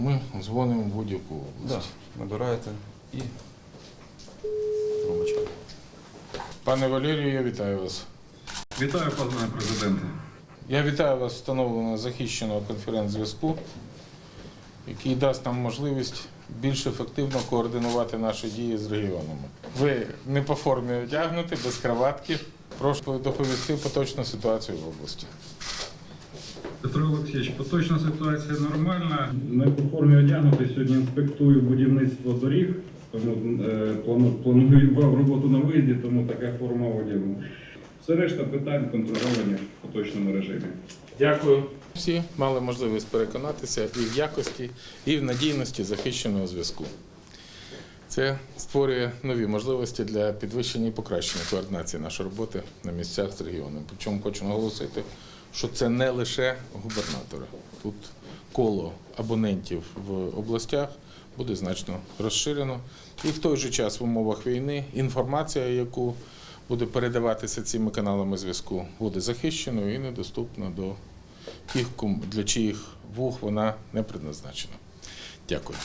ми дзвонимо в будь-яку Да, область. набираєте і трубочка. Пане Валерію, я вітаю вас. Вітаю, пане президенте. Я вітаю вас встановлено захищеного конференц-зв'язку, який дасть нам можливість більш ефективно координувати наші дії з регіонами. Ви не по формі одягнуті, без краватки. Прошу доповісти поточну ситуацію в області. Петро Олексійович, поточна ситуація нормальна. Ми по формі одягнути сьогодні інспектую будівництво доріг, тому е, плану- планую роботу на виїзді, тому така форма одягу. Все решта питань контрольовані в поточному режимі. Дякую. Всі мали можливість переконатися і в якості, і в надійності захищеного зв'язку. Це створює нові можливості для підвищення і покращення координації нашої роботи на місцях з регіоном. Причому хочу наголосити, що це не лише губернатори. Тут коло абонентів в областях буде значно розширено. І в той же час в умовах війни інформація, яку буде передаватися цими каналами зв'язку, буде захищеною і недоступна до тих, для чиїх вух вона не предназначена. Дякую.